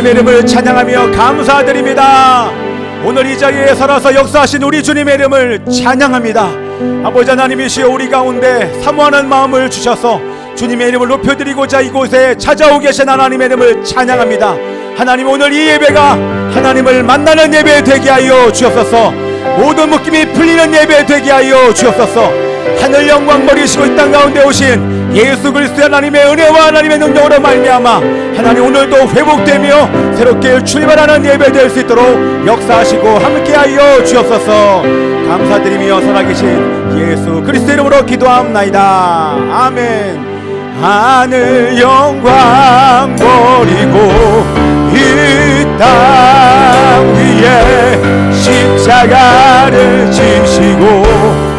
하나님의 이름을 찬양하며 감사드립니다. 오늘 이 자리에 살아서 역사하신 우리 주님의 이름을 찬양합니다. 아버지 하나님이시여 우리 가운데 사모하는 마음을 주셔서 주님의 이름을 높여드리고자 이곳에 찾아오 계신 하나님의 이름을 찬양합니다. 하나님 오늘 이 예배가 하나님을 만나는 예배 되게 하여 주옵소서. 모든 묶임이 풀리는 예배 되게 하여 주옵소서. 하늘 영광 버리시고 이 땅 가운데 오신 예수 그리스도 하나님의 은혜와 하나님의 능력으로 말미암아 하나님 오늘도 회복되며 새롭게 출발하는 예배 될 수 있도록 역사하시고 함께하여 주옵소서. 감사드리며 살아계신 예수 그리스도 이름으로 기도합나이다. 아멘. 하늘 영광 버리고 이 땅 위에 십자가를 지시고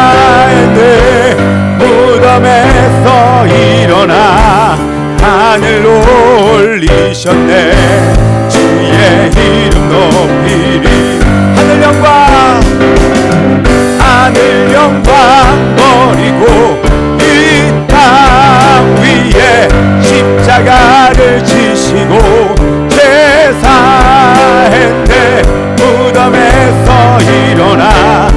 죄사했네 무덤에서 일어나 하늘로 올리셨네. 주의 이름 높이리. 하늘 영광 하늘 영광 버리고 이 땅 위에 십자가를 지시고 제사했네 무덤에서 일어나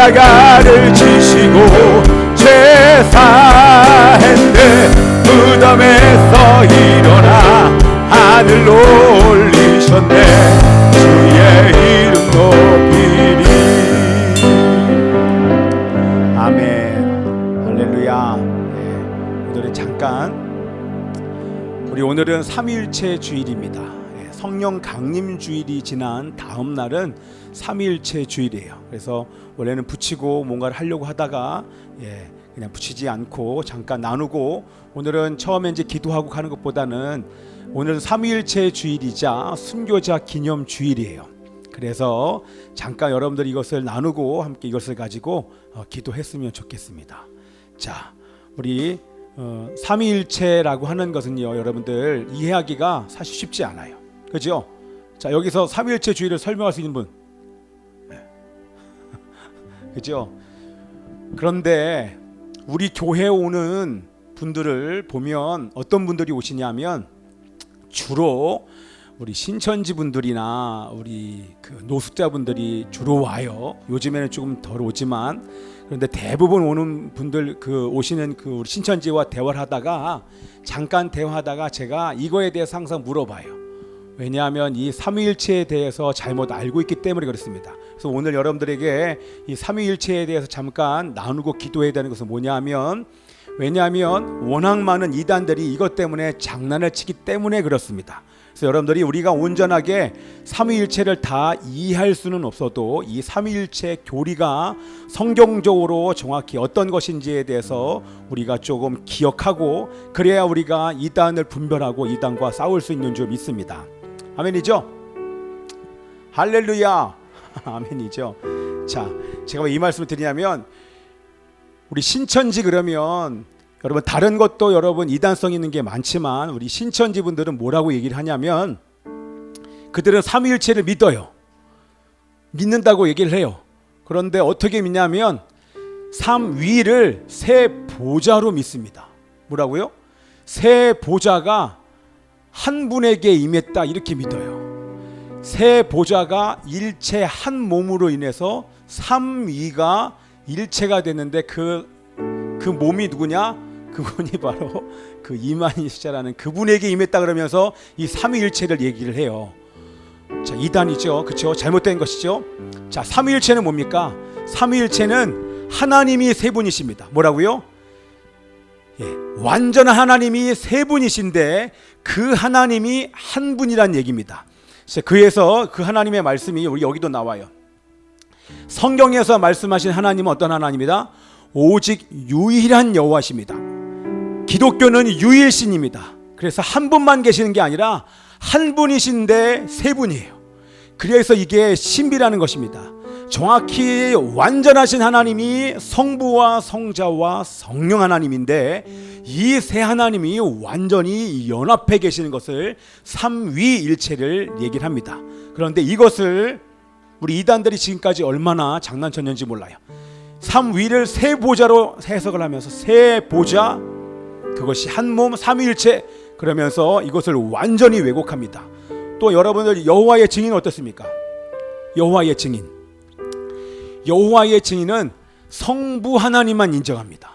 십자가를 지시고 제사했네 무덤에서 일어나 하늘로 올리셨네. 주의 이름 높이리. 아멘. 할렐루야. 예, 오늘은 잠깐 우리 오늘은 삼위일체 주일입니다. 예, 성령 강림 주일이 지난 다음 날은 삼위일체 주일이에요. 그래서 원래는 붙이고 뭔가를 하려고 하다가 예, 그냥 붙이지 않고 잠깐 나누고 오늘은 처음에 이제 기도하고 가는 것보다는 오늘은 삼위일체 주일이자 순교자 기념 주일이에요. 그래서 잠깐 여러분들이 이것을 나누고 함께 이것을 가지고 어, 기도했으면 좋겠습니다. 자, 우리 어, 삼위일체라고 하는 것은요, 여러분들 이해하기가 사실 쉽지 않아요. 그죠? 자, 여기서 삼위일체 주의를 설명할 수 있는 분, 네. 그죠? 그런데 우리 교회 오는 분들을 보면 어떤 분들이 오시냐면 주로 우리 신천지 분들이나 우리 그 노숙자 분들이 주로 와요. 요즘에는 조금 덜 오지만 그런데 대부분 오는 분들 그 오시는 그 우리 신천지와 대화를 하다가 잠깐 대화하다가 제가 이거에 대해서 항상 물어봐요. 왜냐하면 이 삼위일체에 대해서 잘못 알고 있기 때문에 그렇습니다. 그래서 오늘 여러분들에게 이 삼위일체에 대해서 잠깐 나누고 기도해야 되는 것은 뭐냐면 왜냐하면 워낙 많은 이단들이 이것 때문에 장난을 치기 때문에 그렇습니다. 그래서 여러분들이 우리가 온전하게 삼위일체를 다 이해할 수는 없어도 이 삼위일체 교리가 성경적으로 정확히 어떤 것인지에 대해서 우리가 조금 기억하고 그래야 우리가 이단을 분별하고 이단과 싸울 수 있는 줄 믿습니다. 아멘이죠? 할렐루야. 아멘이죠. 자, 제가 왜 이 말씀을 드리냐면 우리 신천지 그러면 여러분 다른 것도 여러분 이단성 있는 게 많지만 우리 신천지 분들은 뭐라고 얘기를 하냐면 그들은 삼위일체를 믿어요. 믿는다고 얘기를 해요. 그런데 어떻게 믿냐면 삼위를 세 보좌로 믿습니다. 뭐라고요? 세 보좌가 한 분에게 임했다 이렇게 믿어요. 세 보좌가 일체 한 몸으로 인해서 삼위가 일체가 됐는데 그그 몸이 누구냐? 그분이 바로 그 이만희시자라는 그분에게 임했다 그러면서 이 삼위일체를 얘기를 해요. 자 이단이죠, 그렇죠? 잘못된 것이죠. 자 삼위일체는 뭡니까? 삼위일체는 하나님이 세 분이십니다. 뭐라고요? 예, 완전한 하나님이 세 분이신데 그 하나님이 한 분이란 얘기입니다. 그래서 그 하나님의 말씀이 우리 여기도 나와요. 성경에서 말씀하신 하나님은 어떤 하나님이다? 오직 유일한 여호와십니다. 기독교는 유일신입니다. 그래서 한 분만 계시는 게 아니라 한 분이신데 세 분이에요. 그래서 이게 신비라는 것입니다. 정확히 완전하신 하나님이 성부와 성자와 성령 하나님인데 이 세 하나님이 완전히 연합해 계시는 것을 삼위일체를 얘기를 합니다. 그런데 이것을 우리 이단들이 지금까지 얼마나 장난쳤는지 몰라요. 삼위를 세 보좌로 해석을 하면서 세 보좌 그것이 한 몸 삼위일체 그러면서 이것을 완전히 왜곡합니다. 또 여러분들 여호와의 증인 어떻습니까? 여호와의 증인. 여호와의 증인은 성부 하나님만 인정합니다.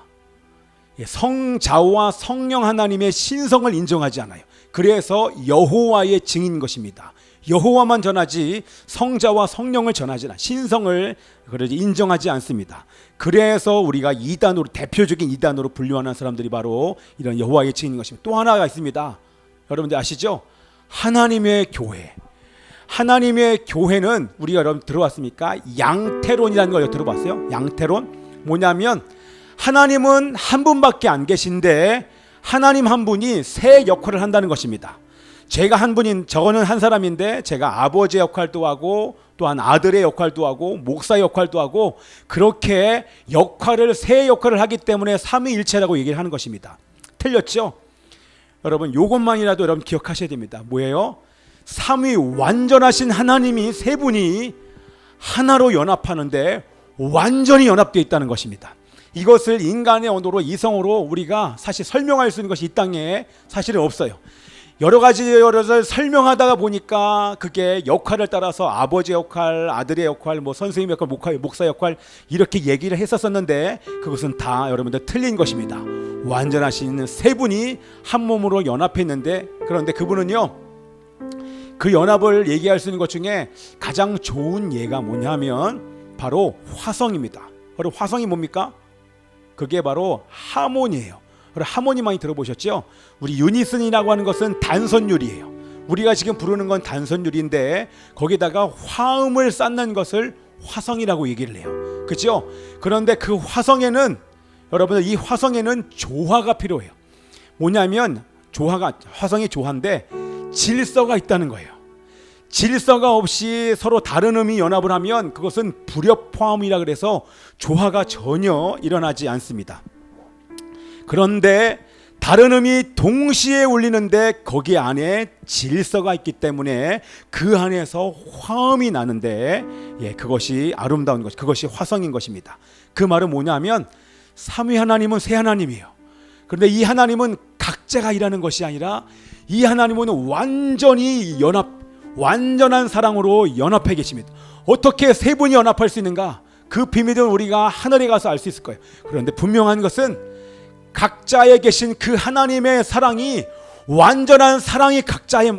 예, 성자와 성령 하나님의 신성을 인정하지 않아요. 그래서 여호와의 증인 것입니다. 여호와만 전하지 성자와 성령을 전하지 않아 신성을 그러지 인정하지 않습니다. 그래서 우리가 이단으로 대표적인 이단으로 분류하는 사람들이 바로 이런 여호와의 증인인 것입니다. 또 하나가 있습니다. 여러분들 아시죠? 하나님의 교회. 하나님의 교회는 우리가 여러분 들어봤습니까? 양태론이라는 걸 들어봤어요? 양태론 뭐냐면 하나님은 한 분밖에 안 계신데 하나님 한 분이 세 역할을 한다는 것입니다. 제가 한 분인 저거는 한 사람인데 제가 아버지 역할도 하고 또한 아들의 역할도 하고 목사 역할도 하고 그렇게 역할을 세 역할을 하기 때문에 삼위일체라고 얘기를 하는 것입니다. 틀렸죠? 여러분 요것만이라도 여러분 기억하셔야 됩니다. 뭐예요? 삼위 완전하신 하나님이 세 분이 하나로 연합하는데 완전히 연합되어 있다는 것입니다. 이것을 인간의 언어로 이성으로 우리가 사실 설명할 수 있는 것이 이 땅에 사실은 없어요. 여러 가지 여러 가지 설명하다가 보니까 그게 역할을 따라서 아버지 역할, 아들의 역할, 뭐 선생님 역할, 목사, 목사 역할 이렇게 얘기를 했었었는데 그것은 다 여러분들 틀린 것입니다. 완전하신 세 분이 한 몸으로 연합했는데 그런데 그분은요 그 연합을 얘기할 수 있는 것 중에 가장 좋은 예가 뭐냐면 바로 화성입니다. 바로 화성이 뭡니까? 그게 바로 하모니예요. 그리고 하모니 많이 들어보셨죠? 우리 유니슨이라고 하는 것은 단선율이에요. 우리가 지금 부르는 건 단선율인데 거기다가 화음을 쌓는 것을 화성이라고 얘기를 해요. 그렇죠? 그런데 그 화성에는 여러분들 이 화성에는 조화가 필요해요. 뭐냐면 조화가 화성이 조화인데 질서가 있다는 거예요. 질서가 없이 서로 다른 음이 연합을 하면 그것은 불협화음이라 그래서 조화가 전혀 일어나지 않습니다. 그런데 다른 음이 동시에 울리는데 거기 안에 질서가 있기 때문에 그 안에서 화음이 나는데 예, 그것이 아름다운 것, 그것이 화성인 것입니다. 그 말은 뭐냐면 삼위 하나님은 세 하나님이에요. 그런데 이 하나님은 각자가 일하는 것이 아니라 이 하나님은 완전히 연합, 완전한 사랑으로 연합해 계십니다. 어떻게 세 분이 연합할 수 있는가? 그 비밀은 우리가 하늘에 가서 알 수 있을 거예요. 그런데 분명한 것은 각자에 계신 그 하나님의 사랑이 완전한 사랑이 각자의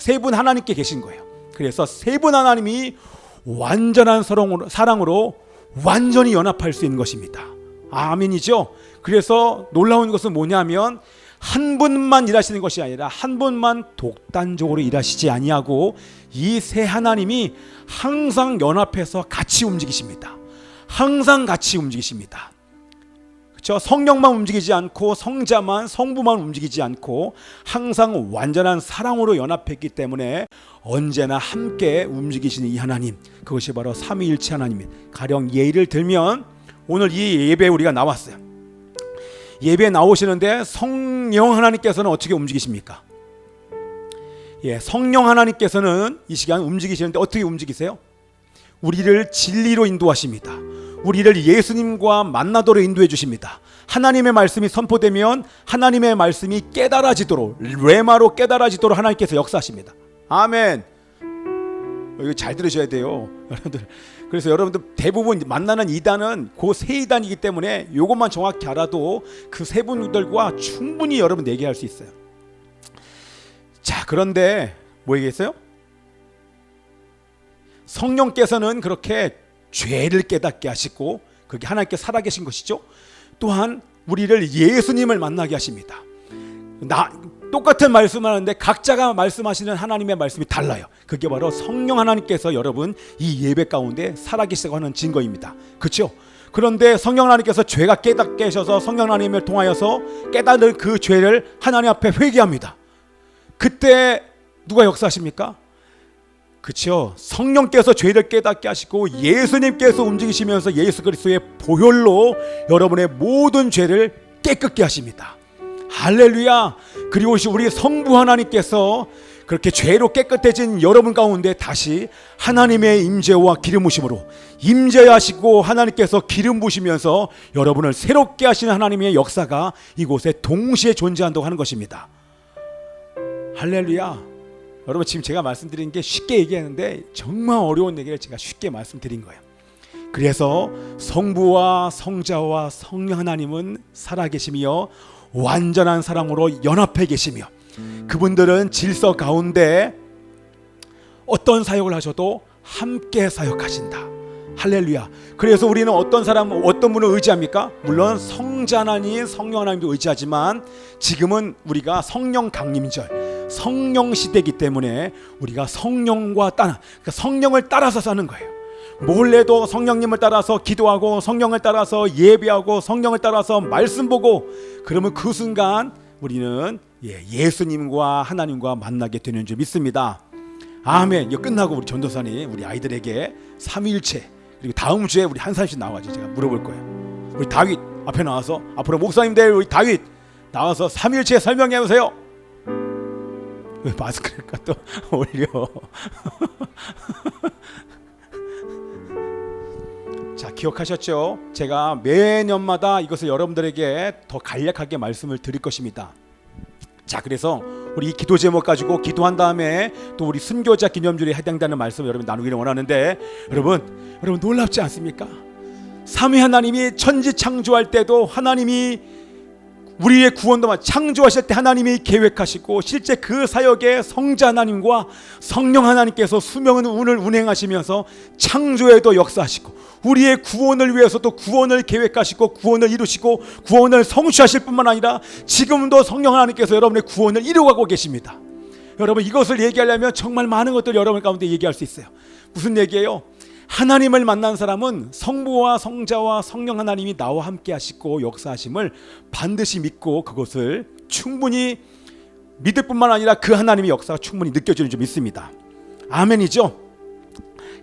세 분 하나님께 계신 거예요. 그래서 세 분 하나님이 완전한 사랑으로, 사랑으로 완전히 연합할 수 있는 것입니다. 아멘이죠. 그래서 놀라운 것은 뭐냐면 한 분만 일하시는 것이 아니라 한 분만 독단적으로 일하시지 아니하고 이 세 하나님이 항상 연합해서 같이 움직이십니다. 항상 같이 움직이십니다. 그렇죠? 성령만 움직이지 않고 성자만 성부만 움직이지 않고 항상 완전한 사랑으로 연합했기 때문에 언제나 함께 움직이시는 이 하나님 그것이 바로 삼위일체 하나님. 가령 예를 들면 오늘 이 예배 우리가 나왔어요. 예배 나오시는데 성령 하나님께서는 어떻게 움직이십니까? 예, 성령 하나님께서는 이 시간 움직이시는데 어떻게 움직이세요? 우리를 진리로 인도하십니다. 우리를 예수님과 만나도록 인도해 주십니다. 하나님의 말씀이 선포되면 하나님의 말씀이 깨달아지도록 레마로 깨달아지도록 하나님께서 역사하십니다. 아멘. 이거 잘 들으셔야 돼요, 여러분들. 그래서 여러분들 대부분 만나는 이단은 그 세 이단이기 때문에 이것만 정확히 알아도 그 세 분들과 충분히 여러분 얘기할 수 있어요. 자, 그런데 뭐 얘기했어요? 성령께서는 그렇게 죄를 깨닫게 하시고 그게 하나님께 살아계신 것이죠. 또한 우리를 예수님을 만나게 하십니다. 나 똑같은 말씀하는데 각자가 말씀하시는 하나님의 말씀이 달라요. 그게 바로 성령 하나님께서 여러분 이 예배 가운데 살아계시다고 하는 증거입니다. 그렇죠? 그런데 성령 하나님께서 죄가 깨닫게 하셔서 성령 하나님을 통하여서 깨닫는 그 죄를 하나님 앞에 회개합니다. 그때 누가 역사하십니까? 그쵸 성령께서 죄를 깨닫게 하시고 예수님께서 움직이시면서 예수 그리스도의 보혈로 여러분의 모든 죄를 깨끗게 하십니다. 할렐루야. 그리고 우리 성부 하나님께서 그렇게 죄로 깨끗해진 여러분 가운데 다시 하나님의 임재와 기름 부심으로 임재하시고 하나님께서 기름 부시면서 여러분을 새롭게 하시는 하나님의 역사가 이곳에 동시에 존재한다고 하는 것입니다. 할렐루야. 여러분 지금 제가 말씀드린 게 쉽게 얘기하는데 정말 어려운 얘기를 제가 쉽게 말씀드린 거예요. 그래서 성부와 성자와 성령 하나님은 살아계시며 완전한 사랑으로 연합해 계시며 그분들은 질서 가운데 어떤 사역을 하셔도 함께 사역하신다. 할렐루야. 그래서 우리는 어떤 사람, 어떤 분을 의지합니까? 물론 성자 하나님, 성령 하나님도 의지하지만 지금은 우리가 성령 강림절, 성령 시대이기 때문에 우리가 성령과 따라, 그러니까 성령을 따라서 사는 거예요. 뭘 해도 성령님을 따라서 기도하고 성령을 따라서 예배하고 성령을 따라서 말씀 보고 그러면 그 순간 우리는 예, 예수님과 하나님과 만나게 되는 줄 믿습니다. 아멘. 이거 끝나고 우리 전도사님 우리 아이들에게 삼위일체 그리고 다음 주에 우리 한 사람씩 나와서 제가 물어볼 거예요. 우리 다윗 앞에 나와서 앞으로 목사님들 우리 다윗 나와서 삼위일체 설명해 보세요. 왜 마스크를 또 올려? 자 기억하셨죠? 제가 매년마다 이것을 여러분들에게 더 간략하게 말씀을 드릴 것입니다. 자 그래서 우리 이 기도 제목 가지고 기도한 다음에 또 우리 순교자 기념주일에 해당되는 말씀을 여러분 나누기를 원하는데 여러분 여러분 놀랍지 않습니까? 삼위 하나님이 천지 창조할 때도 하나님이 우리의 구원도 창조하실 때 하나님이 계획하시고 실제 그 사역에 성자 하나님과 성령 하나님께서 수명은 운을 운행하시면서 창조에도 역사하시고 우리의 구원을 위해서도 구원을 계획하시고 구원을 이루시고 구원을 성취하실 뿐만 아니라 지금도 성령 하나님께서 여러분의 구원을 이루어가고 계십니다. 여러분 이것을 얘기하려면 정말 많은 것들 여러분 가운데 얘기할 수 있어요. 무슨 얘기예요? 하나님을 만난 사람은 성부와 성자와 성령 하나님이 나와 함께 하시고 역사하심을 반드시 믿고 그것을 충분히 믿을 뿐만 아니라 그 하나님의 역사가 충분히 느껴지는 줄 믿습니다. 아멘이죠.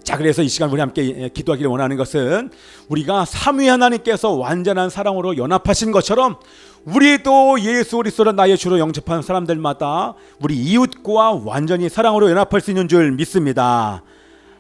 자 그래서 이 시간 우리 함께 기도하기를 원하는 것은 우리가 삼위 하나님께서 완전한 사랑으로 연합하신 것처럼 우리도 예수 그리스도를 나의 주로 영접한 사람들마다 우리 이웃과 완전히 사랑으로 연합할 수 있는 줄 믿습니다.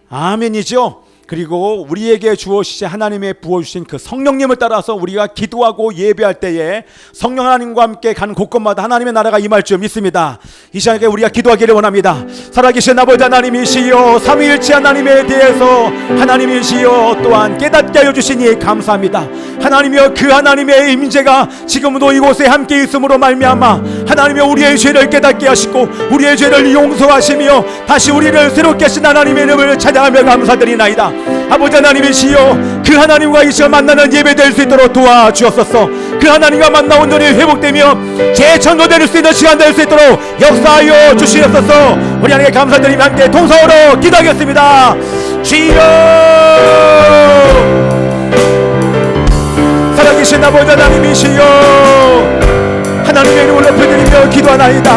아멘이죠. 그리고 우리에게 주어주신 하나님의 부어주신 그 성령님을 따라서 우리가 기도하고 예배할 때에 성령 하나님과 함께 가는 곳곳마다 하나님의 나라가 임할 줄 믿습니다. 이 시간에 우리가 기도하기를 원합니다. 살아계신 아버지 하나님이시여 삼위일체 하나님에 대해서 하나님이시여 또한 깨닫게 하여 주시니 감사합니다. 하나님이여 그 하나님의 임재가 지금도 이곳에 함께 있음으로 말미암아 하나님이여 우리의 죄를 깨닫게 하시고 우리의 죄를 용서하시며 다시 우리를 새롭게 하신 하나님의 이름을 찬양하며 감사드리나이다. 아버지 하나님이시여 그 하나님과 이 시간 만나는 예배 될 수 있도록 도와주옵소서. 그 하나님과 만나 온전히 회복되며 재천도될 수 있는 시간 될 수 있도록 역사하여 주시옵소서. 우리 하나님께 감사드리며 함께 동서로 기도하겠습니다. 주여! 살아계신 아버지 하나님이시여 하나님의 이름을 높여드리며 기도하나이다.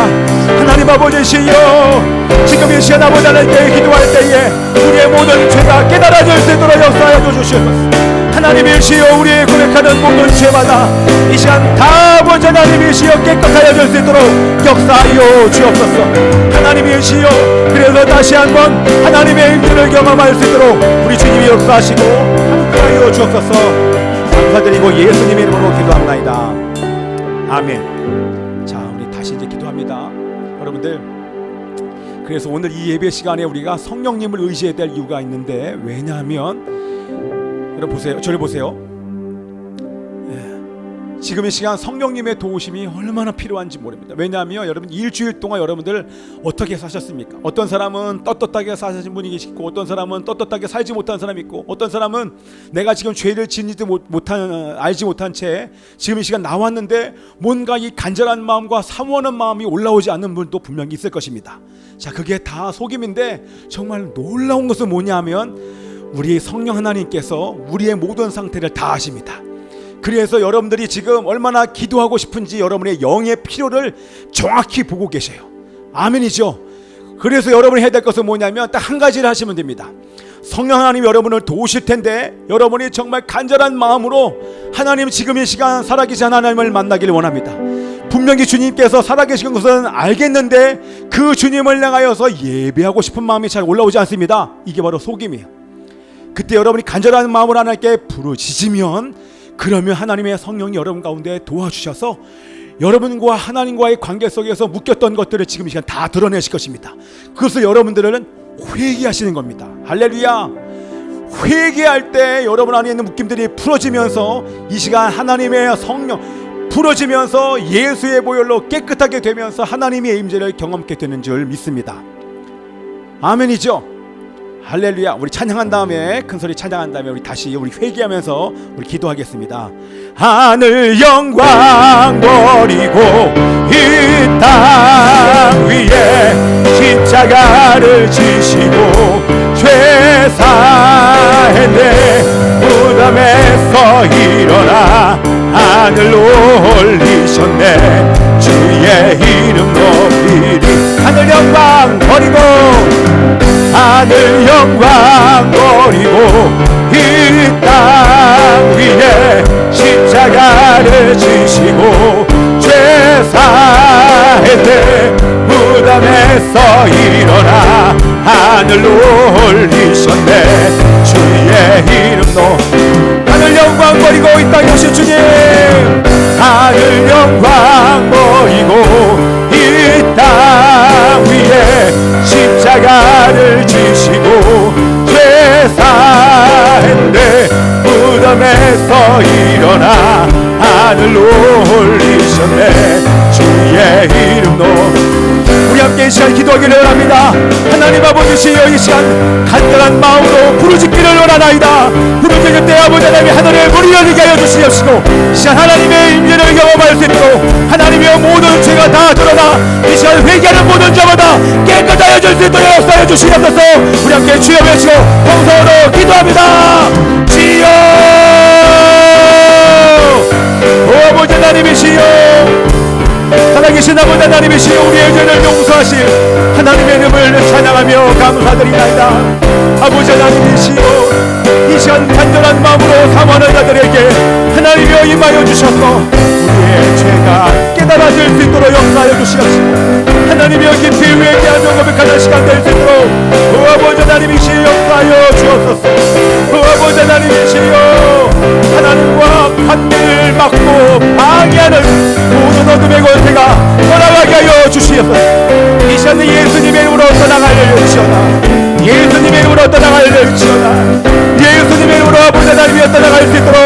하나님 아버지시여 지금 이 시간 아버지 하나님께 기도할 때에 우리의 모든 죄가 깨달아질 수 있도록 역사하여 주시옵소서. 하나님이시여 우리의 고백하는 모든 죄마다 이 시간 다 아버지 하나님이시여 깨끗하여 줄수 있도록 역사하여 주옵소서. 하나님이시여 그래서 다시 한번 하나님의 임재를 경험할 수 있도록 우리 주님이 역사하시고 함께하여 주옵소서. 감사드리고 예수님의 이름으로 기도합나이다. 아멘 그래서 오늘 이 예배 시간에 우리가 성령님을 의지해야 될 이유가 있는데 왜냐하면 여러분 보세요. 저를 보세요. 예. 지금 이 시간 성령님의 도우심이 얼마나 필요한지 모릅니다. 왜냐하면 여러분 일주일 동안 여러분들 어떻게 사셨습니까? 어떤 사람은 떳떳하게 사신 분이 계시고 어떤 사람은 떳떳하게 살지 못한 사람이 있고 어떤 사람은 내가 지금 죄를 짓지도 못한 알지 못한 채 지금 이 시간 나왔는데 뭔가 이 간절한 마음과 사모하는 마음이 올라오지 않는 분도 분명히 있을 것입니다. 자, 그게 다 속임인데 정말 놀라운 것은 뭐냐면 우리 성령 하나님께서 우리의 모든 상태를 다 아십니다. 그래서 여러분들이 지금 얼마나 기도하고 싶은지 여러분의 영의 필요를 정확히 보고 계세요. 아멘이죠. 그래서 여러분이 해야 될 것은 뭐냐면 딱 한 가지를 하시면 됩니다. 성령 하나님 여러분을 도우실 텐데 여러분이 정말 간절한 마음으로 하나님 지금 이 시간 살아계신 하나님을 만나기를 원합니다. 분명히 주님께서 살아계신 것은 알겠는데 그 주님을 향하여서 예배하고 싶은 마음이 잘 올라오지 않습니다. 이게 바로 속임이에요. 그때 여러분이 간절한 마음으로 하나님께 부르짖으면 그러면 하나님의 성령이 여러분 가운데 도와주셔서 여러분과 하나님과의 관계 속에서 묶였던 것들을 지금 이 시간 다 드러내실 것입니다. 그것을 여러분들은 회개하시는 겁니다. 할렐루야. 회개할 때 여러분 안에 있는 묶임들이 풀어지면서 이 시간 하나님의 성령 풀어지면서 예수의 보혈로 깨끗하게 되면서 하나님의 임재를 경험케 되는 줄 믿습니다. 아멘이죠. 할렐루야. 우리 찬양한 다음에 큰 소리 찬양한 다음에 우리 다시 우리 회개하면서 우리 기도하겠습니다. 하늘 영광 버리고 이 땅 위에 십자가를 지시고 죄 사했네 무덤에서 일어나 하늘로 올리셨네 주의 이름 높이 하늘 영광 버리고 이 땅 위에 십자가를 지시고 죄 사했네 무덤에서 일어나 하늘로 올리셨네. 주의 이름 높 하늘 영광 버리고 이 땅에 오신 주님. 하늘 영광 버리고 이 땅 위에 십자가를 지시고 죄 사했네. 무덤에서 일어나 하늘로 올리셨네. 주의 이름 높 우리 함께 이 시간 기도하기를 원합니다. 하나님 아버지 시여 이 시간 간절한 마음으로 부르짖기를 원하나이다. 부르짖을 때 아버지 하나님이 하늘을 문이 열리게 하여 주시옵시고 이 시간 하나님의 임재를 경험할 수 있도록 하나님의 모든 죄가 다 드러나 이 시간 회개하는 모든 자마다 깨 끗하여 줄수 있도록 역사해 주시옵소서. 우리 함께 주여 외치고 동서로 기도합니다. 주여! 오 아버지 하나님이시여. 살아계신 아버지 하나님이시여 우리의 죄를 용서하실 하나님의 이름을 찬양하며 감사드리나이다. 아버지 하나님이시여 이 시간 간절한 마음으로 사모하는 자들에게 하나님이여 임하여 주셔서 우리의 죄가 깨달아질 수 있도록 역사하여 주시옵시고 하나님이여 깊이 회개 하며 고백하는 시간 될 수 있도록 오 아버지 하나님 이시여 역사하여 주옵소서. 오 아버지 하나님 이시여 하나님과 관계를 막고 방해하는 모든 어둠의 권세가 떠나가게 하여 주시옵소서. 이 시간에 예수님의 이름으로 떠나가려 예수님의 이름으로 떠나가려 예수님의 이름으로 아버지 하나님이여 떠나갈 수 있도록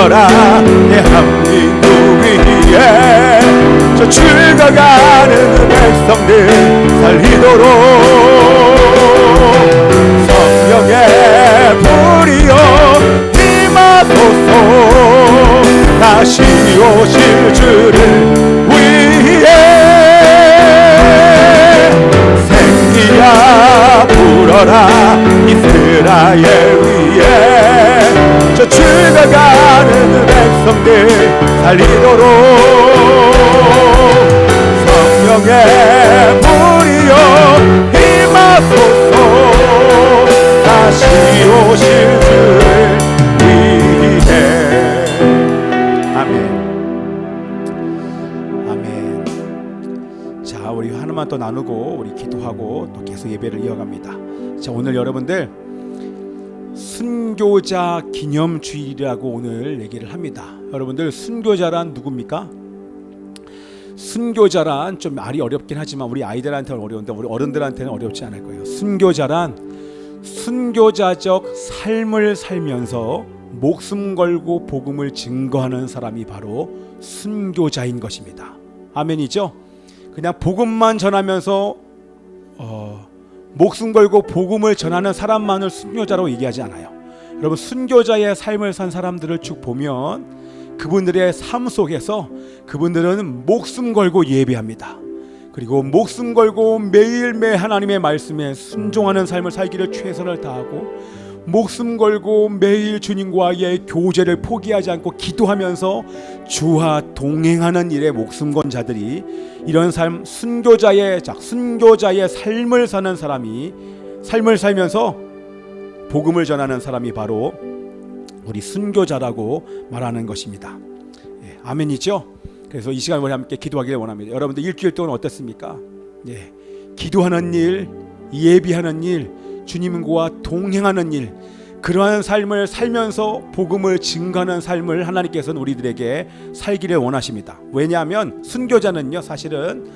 불어라 대한민국 위에 저 죽어가는 백성들 살리도록 성령의 불이여 임하소서. 다시 오실 주를 위해 생기야 불어라 이스라엘 저 죽어가는 백성들 살리도록. 성령의 불이여 임하소서 다시 오실 주를 위해. 아멘. 아멘. 자 우리 하나만 더 나누고 우리 기도하고 또 계속 예배를 이어갑니다. 자 오늘 여러분들 순교자 기념 주일이라고 오늘 얘기를 합니다 여러분들 순교자란 누굽니까? 순교자란 좀 말이 어렵긴 하지만 우리 아이들한테는 어려운데 우리 어른들한테는 어렵지 않을 거예요. 순교자란 순교자적 삶을 살면서 목숨 걸고 복음을 증거하는 사람이 바로 순교자인 것입니다. 아멘이죠? 그냥 복음만 전하면서 어, 목숨 걸고 복음을 전하는 사람만을 순교자로 얘기하지 않아요. 여러분 순교자의 삶을 산 사람들을 쭉 보면 그분들의 삶 속에서 그분들은 목숨 걸고 예배합니다. 그리고 목숨 걸고 매일매일 하나님의 말씀에 순종하는 삶을 살기를 최선을 다하고 목숨 걸고 매일 주님과의 교제를 포기하지 않고 기도하면서 주와 동행하는 일에 목숨 건 자들이 이런 삶 순교자의 자 순교자의 삶을 사는 사람이 삶을 살면서 복음을 전하는 사람이 바로 우리 순교자라고 말하는 것입니다. 예, 아멘이죠? 그래서 이 시간 우리 함께 기도하기를 원합니다. 여러분들 일주일 동안 어떻습니까? 예, 기도하는 일, 예비하는 일, 주님과 동행하는 일, 그러한 삶을 살면서 복음을 증가하는 삶을 하나님께서는 우리들에게 살기를 원하십니다. 왜냐하면 순교자는요, 사실은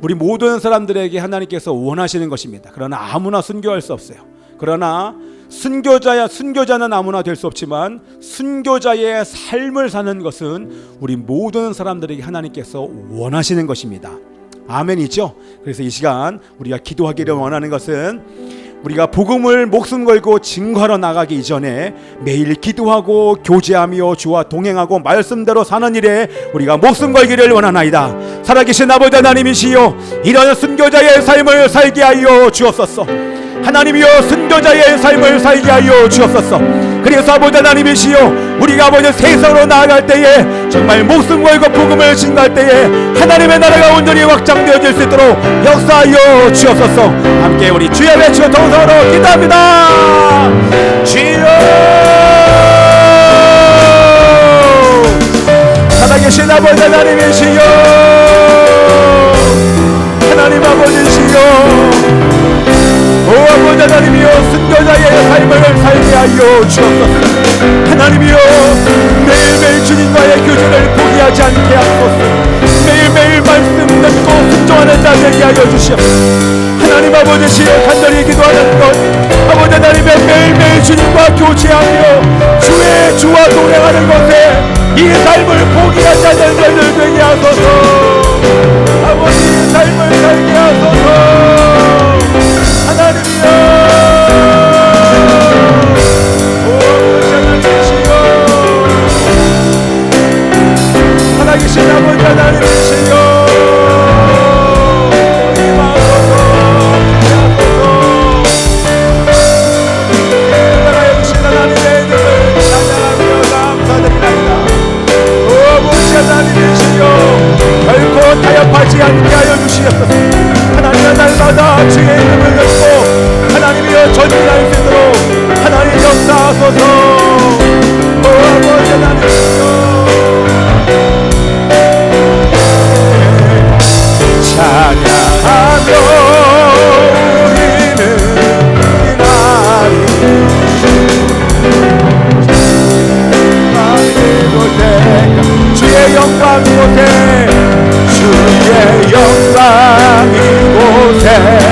우리 모든 사람들에게 하나님께서 원하시는 것입니다. 그러나 아무나 순교할 수 없어요. 그러나 순교자야 순교자는 아무나 될 수 없지만 순교자의 삶을 사는 것은 우리 모든 사람들에게 하나님께서 원하시는 것입니다. 아멘이죠. 그래서 이 시간 우리가 기도하기를 원하는 것은 우리가 복음을 목숨 걸고 증거하러 나가기 이전에 매일 기도하고 교제하며 주와 동행하고 말씀대로 사는 일에 우리가 목숨 걸기를 원하나이다. 살아계신 아버지 하나님이시여 이런 순교자의 삶을 살게 하여 주옵소서. 하나님이여 순교자의 삶을 살게 하여 주옵소서. 그래서 아버지 하나님이시여 우리가 아버지 세상으로 나아갈 때에 정말 목숨 걸고 복음을 증가할 때에 하나님의 나라가 온전히 확장되어질 수 있도록 역사하여 주옵소서. 함께 우리 주의 외치고 동서로 기도합니다. 주여 살아계신 아버지 하나님이시여 하나님 아버지시여 오 아버지 하나님이여 순교자의 삶을 살게 하여 주옵소서. 하나님이여 매일매일 주님과의 교제를 포기하지 않게 하소서. 매일매일 말씀 듣고 순종하는 자 되게 하여 주시옵소서. 하나님 아버지시여 간절히 기도하는 것 아버지 하나님의 매일매일 주님과 교제하며 주의 주와 동행하는 것에 이 삶을 포기하지 않는 자들 되게 하소서. 아버지 이 삶을 살게 하소서 영광 이곳에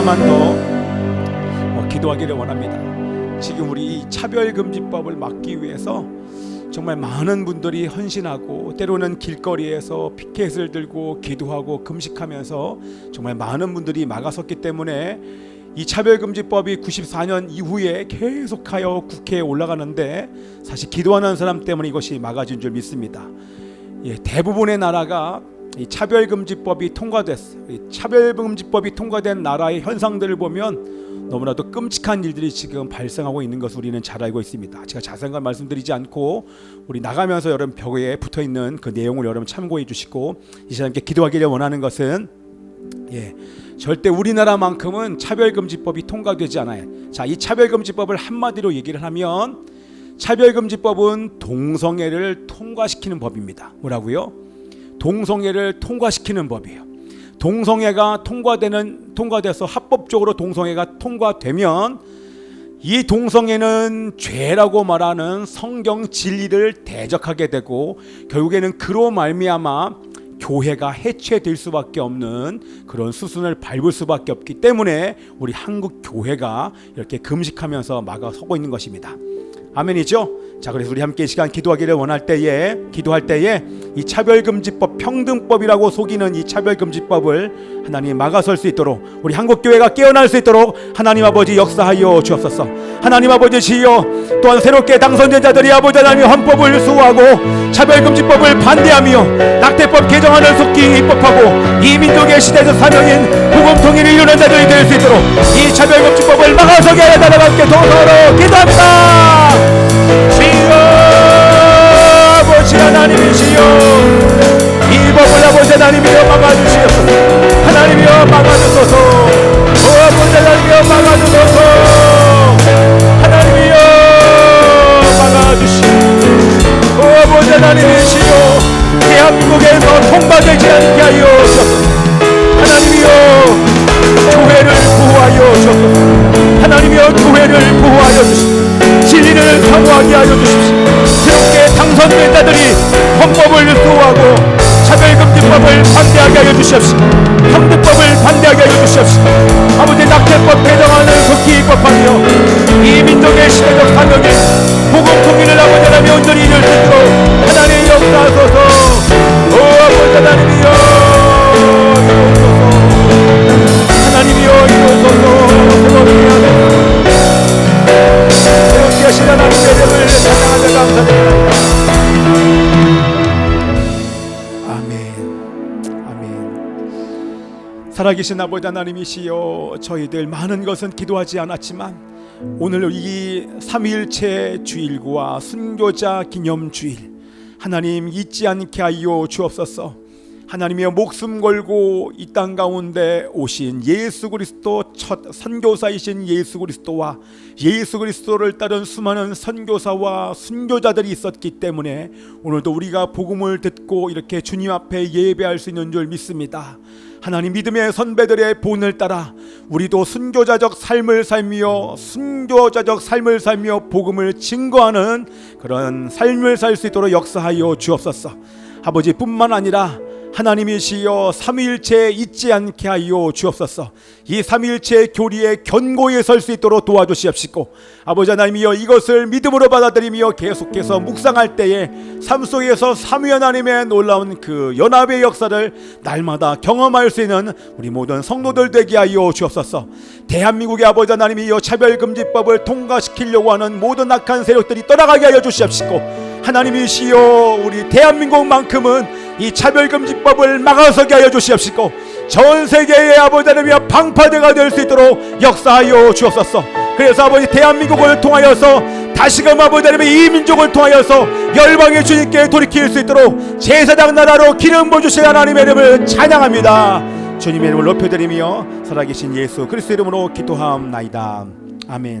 하나만 더 어, 기도하기를 원합니다. 지금 우리 이 차별금지법을 막기 위해서 정말 많은 분들이 헌신하고 때로는 길거리에서 피켓을 들고 기도하고 금식하면서 정말 많은 분들이 막아섰기 때문에 이 차별금지법이 94년 이후에 계속하여 국회에 올라가는데 사실 기도하는 사람 때문에 이것이 막아진 줄 믿습니다. 예, 대부분의 나라가 이 차별금지법이 통과됐어요. 이 차별금지법이 통과된 나라의 현상들을 보면 너무나도 끔찍한 일들이 지금 발생하고 있는 것을 우리는 잘 알고 있습니다. 제가 자세한 건 말씀드리지 않고 우리 나가면서 여러분 벽에 붙어 있는 그 내용을 여러분 참고해 주시고 이 시간께 기도하기를 원하는 것은 예. 절대 우리나라만큼은 차별금지법이 통과되지 않아요. 자, 이 차별금지법을 한마디로 얘기를 하면 차별금지법은 동성애를 통과시키는 법입니다. 뭐라고요? 동성애를 통과시키는 법이에요. 동성애가 통과되는 통과돼서 합법적으로 동성애가 통과되면 이 동성애는 죄라고 말하는 성경 진리를 대적하게 되고 결국에는 그로 말미암아 교회가 해체될 수밖에 없는 그런 수순을 밟을 수밖에 없기 때문에 우리 한국 교회가 이렇게 금식하면서 막아서고 있는 것입니다. 아멘이죠? 자, 그래서 우리 함께 이 시간 기도하기를 원할 때에 기도할 때에 이 차별금지법 평등법이라고 속이는 이 차별금지법을 하나님 막아설 수 있도록 우리 한국 교회가 깨어날 수 있도록 하나님 아버지 역사하여 주옵소서. 하나님 아버지 시여 또한 새롭게 당선된 자들이 아버지 하나님 헌법을 수호하고 차별금지법을 반대하며 낙태법 개정안을 속히 입법하고 이 민족의 시대적 사명인 복음 통일을 이루는 자들이 될 수 있도록 이 차별금지법을 막아서게 나라 함께 도서로 기도합니다. 살아계신 아버지 하나님이시여 저희들 많은 것은 기도하지 않았지만 오늘 이 삼위일체 주일과 순교자 기념 주일 하나님 잊지 않게 하여 주옵소서 하나님의 목숨 걸고 이 땅 가운데 오신 예수 그리스도 첫 선교사이신 예수 그리스도와 예수 그리스도를 따른 수많은 선교사와 순교자들이 있었기 때문에 오늘도 우리가 복음을 듣고 이렇게 주님 앞에 예배할 수 있는 줄 믿습니다. 하나님 믿음의 선배들의 본을 따라 우리도 순교자적 삶을 살며 순교자적 삶을 살며 복음을 증거하는 그런 삶을 살 수 있도록 역사하여 주옵소서. 아버지뿐만 아니라 하나님이시여 삼위일체 잊지 않게 하여 주옵소서. 이 삼위일체 교리의 견고히 설 수 있도록 도와주시옵시고 아버지 하나님이여 이것을 믿음으로 받아들이며 계속해서 묵상할 때에 삶 속에서 삼위 하나님의 놀라운 그 연합의 역사를 날마다 경험할 수 있는 우리 모든 성도들 되게 하여 주옵소서. 대한민국의 아버지 하나님이여 차별금지법을 통과시키려고 하는 모든 악한 세력들이 떠나가게 하여 주시옵시고 하나님이시여 우리 대한민국만큼은 이 차별금지법을 막아서게 하여 주시옵시고 전 세계의 아버지 하나님이여 방파대가 될 수 있도록 역사하여 주옵소서. 그래서 아버지 대한민국을 통하여서 다시금 아버지 하나님의 이 민족을 통하여서 열방의 주님께 돌이킬 수 있도록 제사장 나라로 기름 부어주신 하나님의 이름을 찬양합니다. 주님의 이름을 높여드리며 살아계신 예수 그리스도 이름으로 기도하옵나이다. 아멘